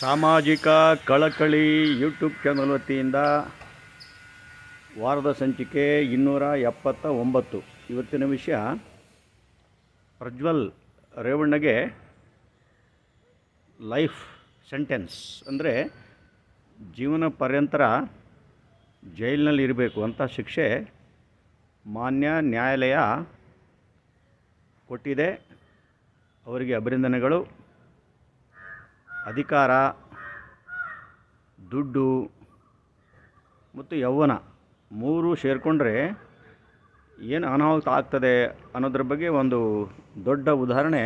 ಸಾಮಾಜಿಕ ಕಳಕಳಿ YouTube channel ವತಿಯಿಂದ ವಾರದ ಸಂಚಿಕೆ ಇನ್ನೂರ ಎಪ್ಪತ್ತ ಒಂಬತ್ತು. ಇವತ್ತಿನ ವಿಷಯ, ಪ್ರಜ್ವಲ್ ರೇವಣ್ಣಗೆ ಲೈಫ್ ಸೆಂಟೆನ್ಸ್, ಅಂದರೆ ಜೀವನ ಪರ್ಯಂತರ ಜೈಲಿನಲ್ಲಿ ಇರಬೇಕು ಅಂತ ಶಿಕ್ಷೆ ಮಾನ್ಯ ನ್ಯಾಯಾಲಯ ಕೊಟ್ಟಿದೆ. ಅವರಿಗೆ ಅಭಿನಂದನೆಗಳು. ಅಧಿಕಾರ, ದುಡ್ಡು ಮತ್ತು ಯೌವನ ಮೂರು ಸೇರಿಕೊಂಡ್ರೆ ಏನು ಅನಾಹುತ ಆಗ್ತದೆ ಅನ್ನೋದ್ರ ಬಗ್ಗೆ ಒಂದು ದೊಡ್ಡ ಉದಾಹರಣೆ.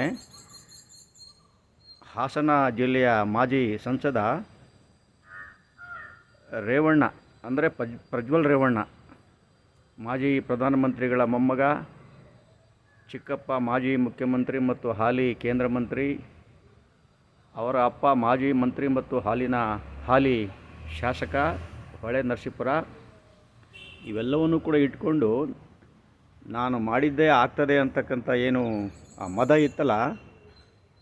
ಹಾಸನ ಜಿಲ್ಲೆಯ ಮಾಜಿ ಸಂಸದ ರೇವಣ್ಣ, ಅಂದರೆ ಪ್ರಜ್, ಪ್ರಜ್ವಲ್ ರೇವಣ್ಣ, ಮಾಜಿ ಪ್ರಧಾನಮಂತ್ರಿಗಳ ಮೊಮ್ಮಗ, ಚಿಕ್ಕಪ್ಪ ಮಾಜಿ ಮುಖ್ಯಮಂತ್ರಿ ಮತ್ತು ಹಾಲಿ ಕೇಂದ್ರ ಮಂತ್ರಿ ಅವರ ಅಪ್ಪ ಮಾಜಿ ಮಂತ್ರಿ ಮತ್ತು ಹಾಲಿನ ಹಾಲಿ ಶಾಸಕ ಹೊಳೆ ನರಸೀಪುರ ಇವೆಲ್ಲವನ್ನೂ ಕೂಡ ಇಟ್ಕೊಂಡು ನಾನು ಮಾಡಿದ್ದೇ ಆಗ್ತದೆ ಅಂತಕ್ಕಂಥ ಏನು ಆ ಮದ ಇತ್ತಲ್ಲ,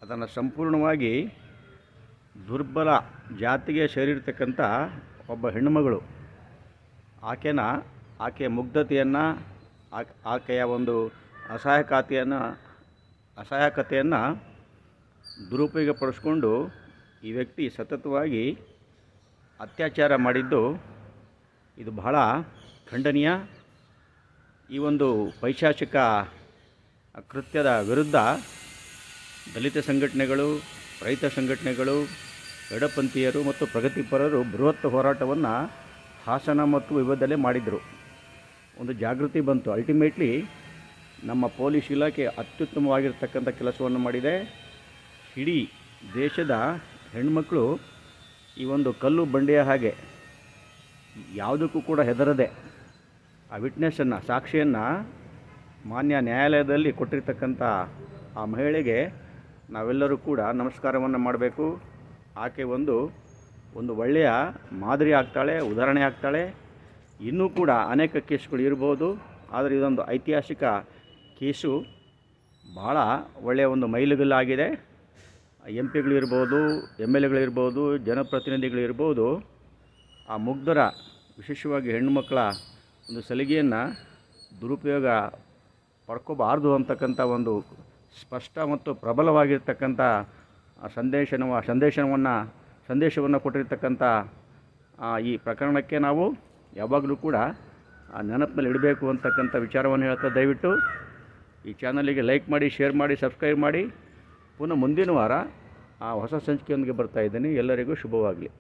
ಅದನ್ನು ಸಂಪೂರ್ಣವಾಗಿ ದುರ್ಬಲ ಜಾತಿಗೆ ಸೇರಿರ್ತಕ್ಕಂಥ ಒಬ್ಬ ಹೆಣ್ಣುಮಗಳು. ಆಕೆನ, ಆಕೆಯ ಮುಗ್ಧತೆಯನ್ನು ಆಕೆ ಆಕೆಯ ಒಂದು ಅಸಹಾಯಕತೆಯನ್ನು ಅಸಹಾಯಕತೆಯನ್ನು ದುರುಪಯೋಗಪಡಿಸ್ಕೊಂಡು ಈ ವ್ಯಕ್ತಿ ಸತತವಾಗಿ ಅತ್ಯಾಚಾರ ಮಾಡಿದ್ದು ಇದು ಬಹಳ ಖಂಡನೀಯ. ಈ ಒಂದು ಪೈಶಾಚಿಕ ಕೃತ್ಯದ ವಿರುದ್ಧ ದಲಿತ ಸಂಘಟನೆಗಳು, ರೈತ ಸಂಘಟನೆಗಳು, ಎಡಪಂಥೀಯರು ಮತ್ತು ಪ್ರಗತಿಪರರು ಬೃಹತ್ ಹೋರಾಟವನ್ನು ಹಾಸನ ಮತ್ತು ವಿಭದಲ್ಲೇ ಮಾಡಿದರು. ಒಂದು ಜಾಗೃತಿ ಬಂತು. ಅಲ್ಟಿಮೇಟ್ಲಿ ನಮ್ಮ ಪೊಲೀಸ್ ಇಲಾಖೆ ಅತ್ಯುತ್ತಮವಾಗಿರ್ತಕ್ಕಂಥ ಕೆಲಸವನ್ನು ಮಾಡಿದೆ. ಇಡೀ ದೇಶದ ಹೆಣ್ಮಕ್ಳು ಈ ಒಂದು ಕಲ್ಲು ಬಂಡೆಯ ಹಾಗೆ ಯಾವುದಕ್ಕೂ ಕೂಡ ಹೆದರದೆ ಆ ವಿಟ್ನೆಸ್ಸನ್ನು ಸಾಕ್ಷಿಯನ್ನು ಮಾನ್ಯ ನ್ಯಾಯಾಲಯದಲ್ಲಿ ಕೊಟ್ಟಿರ್ತಕ್ಕಂಥ ಆ ಮಹಿಳೆಗೆ ನಾವೆಲ್ಲರೂ ಕೂಡ ನಮಸ್ಕಾರವನ್ನು ಮಾಡಬೇಕು. ಆಕೆ ಒಂದು ಒಂದು ಒಳ್ಳೆಯ ಮಾದರಿ ಆಗ್ತಾಳೆ, ಉದಾಹರಣೆ ಆಗ್ತಾಳೆ. ಇನ್ನೂ ಕೂಡ ಅನೇಕ ಕೇಸುಗಳು ಇರ್ಬೋದು. ಆದರೆ ಇದೊಂದು ಐತಿಹಾಸಿಕ ಕೇಸು. ಭಾಳ ಒಳ್ಳೆಯ ಒಂದು ಮೈಲುಗಲ್ಲಾಗಿದೆ. ಎಂ ಪಿಗಳಿರ್ಬೋದು ಎಂ ಎಲ್ ಎಗಳಿರ್ಬೋದು ಜನಪ್ರತಿನಿಧಿಗಳಿರ್ಬೋದು, ಆ ಮುಗ್ಧರ, ವಿಶೇಷವಾಗಿ ಹೆಣ್ಣುಮಕ್ಕಳ ಒಂದು ಸಲಿಗೆಯನ್ನು ದುರುಪಯೋಗ ಪಡ್ಕೋಬಾರ್ದು ಅಂತಕ್ಕಂಥ ಒಂದು ಸ್ಪಷ್ಟ ಮತ್ತು ಪ್ರಬಲವಾಗಿರ್ತಕ್ಕಂಥ ಸಂದೇಶನ ಸಂದೇಶವನ್ನು ಸಂದೇಶವನ್ನು ಕೊಟ್ಟಿರ್ತಕ್ಕಂಥ ಈ ಪ್ರಕರಣಕ್ಕೆ ನಾವು ಯಾವಾಗಲೂ ಕೂಡ ನೆನಪಿನಲ್ಲಿ ಇಡಬೇಕು ಅಂತಕ್ಕಂಥ ವಿಚಾರವನ್ನು ಹೇಳ್ತಾ ದಯವಿಟ್ಟು ಈ ಚಾನಲಿಗೆ ಲೈಕ್ ಮಾಡಿ, ಶೇರ್ ಮಾಡಿ, ಸಬ್ಸ್ಕ್ರೈಬ್ ಮಾಡಿ. ಪುನಃ ಮುಂದಿನ ವಾರ ಆ ಹೊಸ ಸಂಚಿಕೆಯೊಂದಿಗೆ ಬರ್ತಾ ಇದ್ದೀನಿ. ಎಲ್ಲರಿಗೂ ಶುಭವಾಗಲಿ.